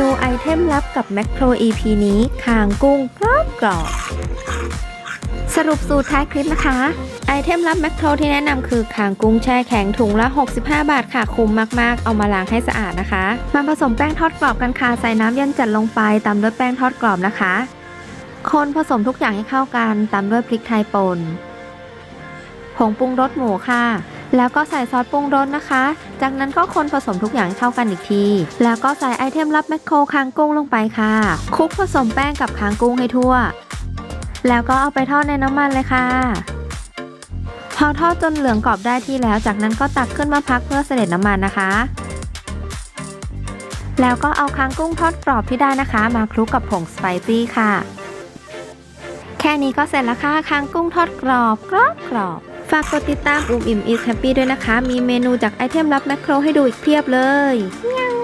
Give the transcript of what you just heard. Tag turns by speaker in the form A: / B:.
A: นูไอเทมลับกับแมคโคร EP นี้คางกุ้งกรอบกรอบสรุปสูตรท้ายคลิปนะคะ ไอเทมลับแมคโครที่แนะนำคือคางกุ้งแช่แข็งถุงละ 65 บาทค่ะ คุ้มมาก ๆ เอามาล้างให้สะอาดนะคะ มาผสมแป้งทอดกรอบกันค่ะ ใส่น้ำเย็นจัดลงไปตามด้วยแป้งทอดกรอบนะคะ คนผสมทุกอย่างให้เข้ากันตามด้วยพริกไทยป่นผงปรุงรสหมูค่ะ แล้วก็ใส่ซอสปรุงรสนะคะ จากนั้นก็คนผสมทุกอย่างเข้ากันอีกที แล้วก็ใส่ไอเทมลับแมคโครคางกุ้งลงไปค่ะ คลุกผสมแป้งกับคางกุ้งให้ทั่ว แล้วก็เอาไปทอดในน้ำมันเลยค่ะ พอทอดจนเหลืองกรอบได้ที่แล้ว จากนั้นก็ตักขึ้นมาพักเพื่อเสด็จน้ำมันนะคะ แล้วก็เอาคางกุ้งทอดกรอบที่ได้นะคะ มาคลุกกับผงสไปซี่ค่ะ แค่นี้ก็เสร็จแล้วค่ะคางกุ้งทอดกรอบกรอบกรอบ ฝากกดติดตามอุ้มอิ่มอีสแฮปปี้ด้วยนะคะ มีเมนูจากไอเทมลับแมคโครให้ดูอีกเพียบเลยย